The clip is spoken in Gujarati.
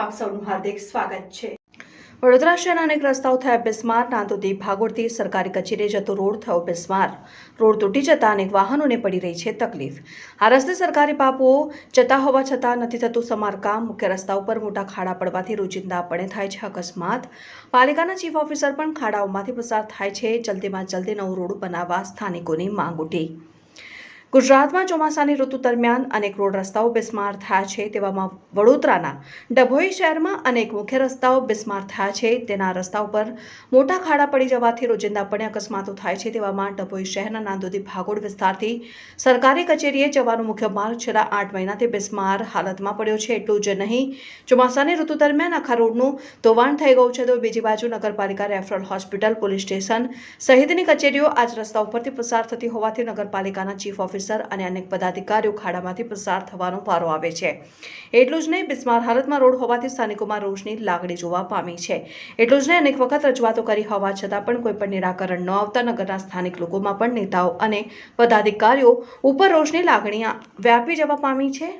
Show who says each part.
Speaker 1: આપ સૌનું હાર્દિક સ્વાગત છે. વડોદરા શહેરના અનેક રસ્તાઓ થયા બિસ્માર નાંદોદી ભાગોળથી સરકારી કચેરીએ જતો રોડ થયો બિસ્માર રોડ તૂટી જતા અનેક વાહનોને પડી રહી છે તકલીફ. આ રસ્તે સરકારી બાબુઓ જતા હોવા છતાં નથી થતું સમારકામ. મુખ્ય રસ્તા ઉપર મોટા ખાડા પડવાથી રોજિંદાપણે થાય છે અકસ્માત. પાલિકાના ચીફ ઓફિસર પણ ખાડાઓમાંથી પસાર થાય છે. જલ્દીમાં જલ્દી નવો રોડ બનાવવા સ્થાનિકોની માંગ ઉઠી. ગુજરાતમાં ચોમાસાની ઋતુ દરમિયાન અનેક રોડ રસ્તાઓ બિસ્માર થયા છે. તેવામાં વડોદરાના ડભોઈ શહેરમાં અનેક મુખ્ય રસ્તાઓ બિસ્માર થયા છે. તેના રસ્તા ઉપર મોટા ખાડા પડી જવાથી રોજિંદાપણે અકસ્માતો થાય છે. તેવામાં ડભોઈ શહેરના નાંદોદી ભાગોળ વિસ્તારથી સરકારી કચેરીએ જવાનો મુખ્ય માર્ગ છેલ્લા આઠ મહિનાથી બિસ્માર હાલતમાં પડ્યો છે. એટલું જ નહીં, ચોમાસાની ઋતુ દરમિયાન આખા રોડનું ધોવાણ થઈ ગયું છે. તો બીજી બાજુ નગરપાલિકા રેફરલ હોસ્પિટલ, પોલીસ સ્ટેશન સહિતની કચેરીઓ આજ રસ્તા ઉપરથી પસાર થતી હોવાથી નગરપાલિકાના ચીફ ઓફિસર અને અનેક પદાધિકારીઓ ખાડામાંથી પસાર થવાનો વારો આવે છે. એટલું જ નહીં, બિસ્માર હાલતમાં રોડ હોવાથી સ્થાનિકોમાં રોષની લાગણી જોવા પામી છે. એટલું જ નહીં, અનેક વખત રજૂઆતો કરી હોવા છતાં પણ કોઈ પણ નિરાકરણ ન આવતા નગરના સ્થાનિક લોકોમાં પણ નેતાઓ અને પદાધિકારીઓ ઉપર રોષની લાગણી વ્યાપી જવા પામી છે.